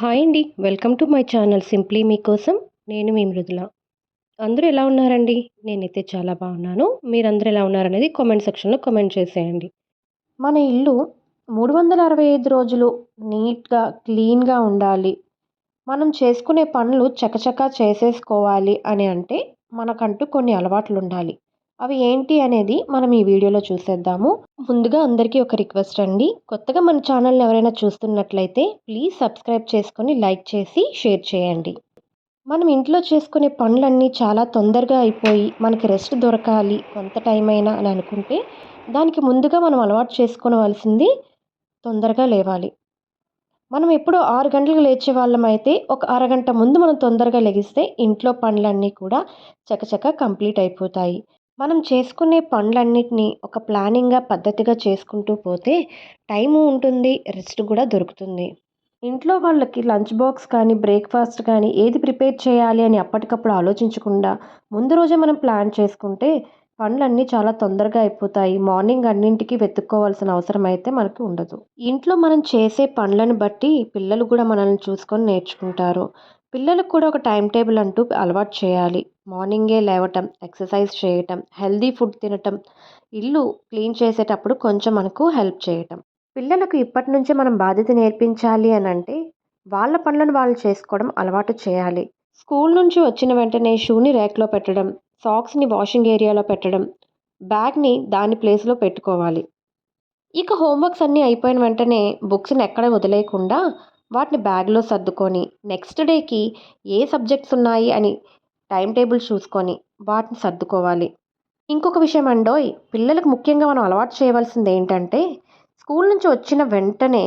Hi అండి. Welcome to my channel simply మీకోసం నేను మీ మృదుల. అందరూ ఎలా ఉన్నారండి? నేనైతే చాలా బాగున్నాను. మీరందరూ ఎలా ఉన్నారనేది కామెంట్ సెక్షన్లో కామెంట్ చేసేయండి. మన ఇల్లు మూడు వందల అరవై ఐదు రోజులు నీట్గా క్లీన్గా ఉండాలి. మనం చేసుకునే పనులు చకచకా చేసేసుకోవాలి అని అంటే మనకంటూ కొన్ని అలవాట్లు ఉండాలి అవి ఏంటి అనేది మనం ఈ వీడియోలో చూసేద్దాము. ముందుగా అందరికీ ఒక రిక్వెస్ట్ అండి. కొత్తగా మన ఛానల్ని ఎవరైనా చూస్తున్నట్లయితే ప్లీజ్ సబ్స్క్రైబ్ చేసుకొని లైక్ చేసి షేర్ చేయండి. మనం ఇంట్లో చేసుకునే పనులన్నీ చాలా తొందరగా అయిపోయి మనకి రెస్ట్ దొరకాలి కొంత టైం అయినా అని అనుకుంటే దానికి ముందుగా మనం అలవాటు చేసుకోవలసింది తొందరగా లేవాలి. మనం ఎప్పుడో ఆరు గంటలకు లేచే వాళ్ళం అయితే ఒక అరగంట ముందు మనం తొందరగా లెగిస్తే ఇంట్లో పనులన్నీ కూడా చకచక కంప్లీట్ అయిపోతాయి. మనం చేసుకునే పనులన్నిటినీ ఒక ప్లానింగ్గా పద్ధతిగా చేసుకుంటూ పోతే టైము ఉంటుంది రెస్ట్ కూడా దొరుకుతుంది. ఇంట్లో వాళ్ళకి లంచ్ బాక్స్ కానీ బ్రేక్ఫాస్ట్ కానీ ఏది ప్రిపేర్ చేయాలి అని అప్పటికప్పుడు ఆలోచించకుండా ముందు రోజే మనం ప్లాన్ చేసుకుంటే పనులన్నీ చాలా తొందరగా అయిపోతాయి. మార్నింగ్ అన్నింటికి వెతుక్కోవాల్సిన అవసరం అయితే మనకు ఉండదు. ఇంట్లో మనం చేసే పనులను బట్టి పిల్లలు కూడా మనల్ని చూసుకొని నేర్చుకుంటారు. పిల్లలకు కూడా ఒక టైం టేబుల్ అంటూ అలవాటు చేయాలి. మార్నింగే లేవటం ఎక్సర్సైజ్ చేయటం హెల్దీ ఫుడ్ తినటం ఇల్లు క్లీన్ చేసేటప్పుడు కొంచెం మనకు హెల్ప్ చేయటం. పిల్లలకు ఇప్పటి నుంచే మనం బాధ్యత నేర్పించాలి అని అంటే వాళ్ళ పనులను వాళ్ళు చేసుకోవడం అలవాటు చేయాలి. స్కూల్ నుంచి వచ్చిన వెంటనే షూని ర్యాక్లో పెట్టడం సాక్స్ని వాషింగ్ ఏరియాలో పెట్టడం బ్యాగ్ని దాని ప్లేస్లో పెట్టుకోవాలి. ఇక హోంవర్క్స్ అన్నీ అయిపోయిన వెంటనే బుక్స్ని ఎక్కడ వదిలేయకుండా వాటిని బ్యాగ్లో సర్దుకొని నెక్స్ట్ డేకి ఏ సబ్జెక్ట్స్ ఉన్నాయి అని టైం టేబుల్ చూసుకొని వాటిని సర్దుకోవాలి. ఇంకొక విషయం అండోయ్ పిల్లలకు ముఖ్యంగా మనం అలవాటు చేయవలసింది ఏంటంటే స్కూల్ నుంచి వచ్చిన వెంటనే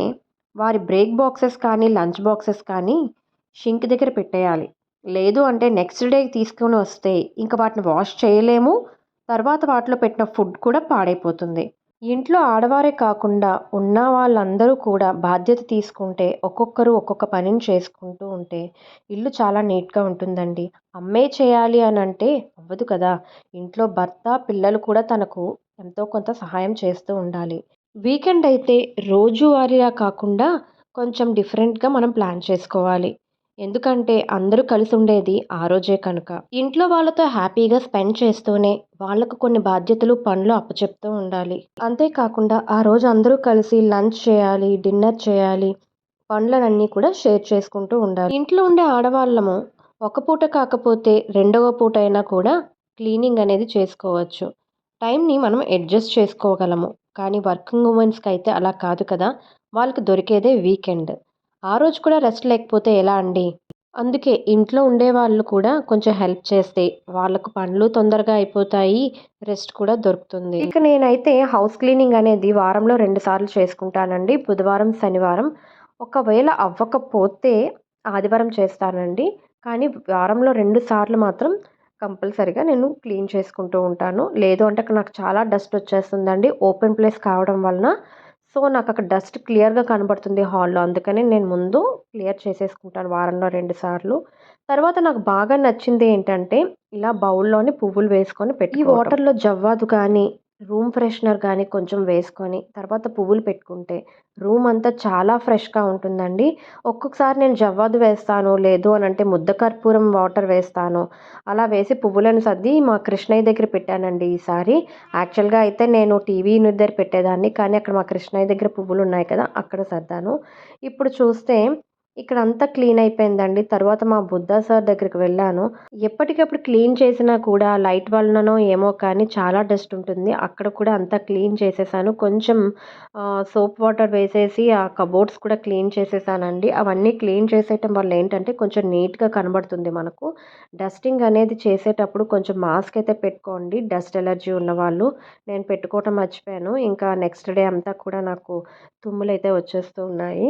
వారి బ్రేక్ బాక్సెస్ కానీ లంచ్ బాక్సెస్ కానీ షింక్ దగ్గర పెట్టేయాలి. లేదు అంటే నెక్స్ట్ డే తీసుకొని వస్తే ఇంకా వాటిని వాష్ చేయలేము. తర్వాత వాటిలో పెట్టిన ఫుడ్ కూడా పాడైపోతుంది. ఇంట్లో ఆడవారే కాకుండా ఉన్న వాళ్ళందరూ కూడా బాధ్యత తీసుకుంటే ఒక్కొక్కరు ఒక్కొక్క పనిని చేసుకుంటూ ఉంటే ఇల్లు చాలా నీట్గా ఉంటుందండి. అమ్మే చేయాలి అని అంటే అవ్వదు కదా. ఇంట్లో భర్త పిల్లలు కూడా తనకు ఎంతో కొంత సహాయం చేస్తూ ఉండాలి. వీకెండ్ అయితే రోజువారీగా కాకుండా కొంచెం డిఫరెంట్గా మనం ప్లాన్ చేసుకోవాలి. ఎందుకంటే అందరూ కలిసి ఉండేది ఆ రోజే కనుక. ఇంట్లో వాళ్ళతో హ్యాపీగా స్పెండ్ చేస్తూనే వాళ్ళకు కొన్ని బాధ్యతలు పనులు అప్పచెప్తూ ఉండాలి. అంతేకాకుండా ఆ రోజు అందరూ కలిసి లంచ్ చేయాలి డిన్నర్ చేయాలి పనులన్నీ కూడా షేర్ చేసుకుంటూ ఉండాలి. ఇంట్లో ఉండే ఆడవాళ్ళము ఒక పూట కాకపోతే రెండవ పూట అయినా కూడా క్లీనింగ్ అనేది చేసుకోవచ్చు. టైంని మనం అడ్జస్ట్ చేసుకోగలము. కానీ వర్కింగ్ ఉమెన్స్కి అయితే అలా కాదు కదా వాళ్ళకి దొరికేదే వీకెండ్. ఆ రోజు కూడా రెస్ట్ లేకపోతే ఎలా అండి? అందుకే ఇంట్లో ఉండేవాళ్ళు కూడా కొంచెం హెల్ప్ చేస్తే వాళ్ళకు పనులు తొందరగా అయిపోతాయి రెస్ట్ కూడా దొరుకుతుంది. ఇక నేనైతే హౌస్ క్లీనింగ్ అనేది వారంలో రెండు సార్లు చేసుకుంటానండి. బుధవారం శనివారం. ఒకవేళ అవ్వకపోతే ఆదివారం చేస్తానండి. కానీ వారంలో రెండు సార్లు మాత్రం కంపల్సరిగా నేను క్లీన్ చేసుకుంటూ ఉంటాను. లేదు అంటే నాకు చాలా డస్ట్ వచ్చేస్తుందండి. ఓపెన్ ప్లేస్ కావడం వలన సో నాకు అక్కడ డస్ట్ క్లియర్గా కనబడుతుంది హాల్లో. అందుకని నేను ముందు క్లియర్ చేసేసుకుంటాను వారంలో రెండు సార్లు. తర్వాత నాకు బాగా నచ్చింది ఏంటంటే ఇలా బౌల్లోని పువ్వులు వేసుకొని పెట్టి ఈ వాటర్లో జవ్వాదు కానీ రూమ్ ఫ్రెషనర్ కానీ కొంచెం వేసుకొని తర్వాత పువ్వులు పెట్టుకుంటే రూమ్ అంతా చాలా ఫ్రెష్గా ఉంటుందండి. ఒక్కొక్కసారి నేను జవ్వాదు వేస్తాను లేదు అని అంటే ముద్ద కర్పూరం వాటర్ వేస్తాను అలా వేసి పువ్వులను సర్ది మా కృష్ణయ్య దగ్గర పెట్టానండి ఈసారి. యాక్చువల్గా అయితే నేను టీవీ దగ్గర పెట్టేదాన్ని కానీ అక్కడ మా కృష్ణయ్య దగ్గర పువ్వులు ఉన్నాయి కదా అక్కడ సర్దాను. ఇప్పుడు చూస్తే ఇక్కడ అంతా క్లీన్ అయిపోయిందండి. తర్వాత మా బుద్ధా సార్ దగ్గరికి వెళ్ళాను. ఎప్పటికప్పుడు క్లీన్ చేసినా కూడా లైట్ వలననో ఏమో కానీ చాలా డస్ట్ ఉంటుంది. అక్కడ కూడా అంతా క్లీన్ చేసేసాను. కొంచెం సోప్ వాటర్ వేసేసి ఆ కబోర్డ్స్ కూడా క్లీన్ చేసేసానండి. అవన్నీ క్లీన్ చేసేయటం వల్ల ఏంటంటే కొంచెం నీట్గా కనబడుతుంది మనకు. డస్టింగ్ అనేది చేసేటప్పుడు కొంచెం మాస్క్ అయితే పెట్టుకోండి. డస్ట్ ఎలర్జీ ఉన్నవాళ్ళు నేను పెట్టుకోవటం మర్చిపోయాను. ఇంకా నెక్స్ట్ డే అంతా కూడా నాకు తుమ్ములు అయితే వచ్చేస్తూ ఉన్నాయి.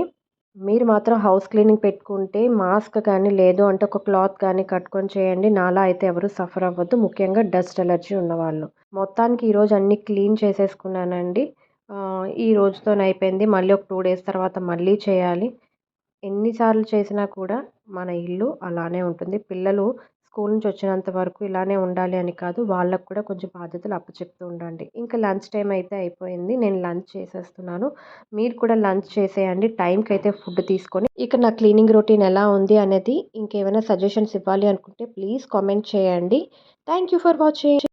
మీరు మాత్రం హౌస్ క్లీనింగ్ పెట్టుకుంటే మాస్క్ కానీ లేదు అంటే ఒక క్లాత్ కానీ కట్టుకొని చేయండి. నాలా అయితే ఎవరు సఫర్ అవ్వద్దు. ముఖ్యంగా డస్ట్ ఎలర్జీ ఉన్నవాళ్ళు. మొత్తానికి ఈరోజు అన్నీ క్లీన్ చేసేసుకున్నానండి. ఈ రోజుతో అయిపోయింది. మళ్ళీ ఒక టూ డేస్ తర్వాత మళ్ళీ చేయాలి. ఎన్నిసార్లు చేసినా కూడా మన ఇల్లు అలానే ఉంటుంది. పిల్లలు స్కూల్ నుంచి వచ్చినంత వరకు ఇలానే ఉండాలి అని కాదు వాళ్ళకు కూడా కొంచెం బాధ్యతలు అప్పచెప్తూ ఉండండి. ఇంకా లంచ్ టైం అయితే అయిపోయింది. నేను లంచ్ చేసేస్తున్నాను. మీరు కూడా లంచ్ చేసేయండి. టైంకి అయితే ఫుడ్ తీసుకొని. ఇక నా క్లీనింగ్ రొటీన్ ఎలా ఉంది అనేది ఇంకేమైనా సజెషన్స్ ఇవ్వాలి అనుకుంటే ప్లీజ్ కామెంట్ చేయండి. Thank you for watching.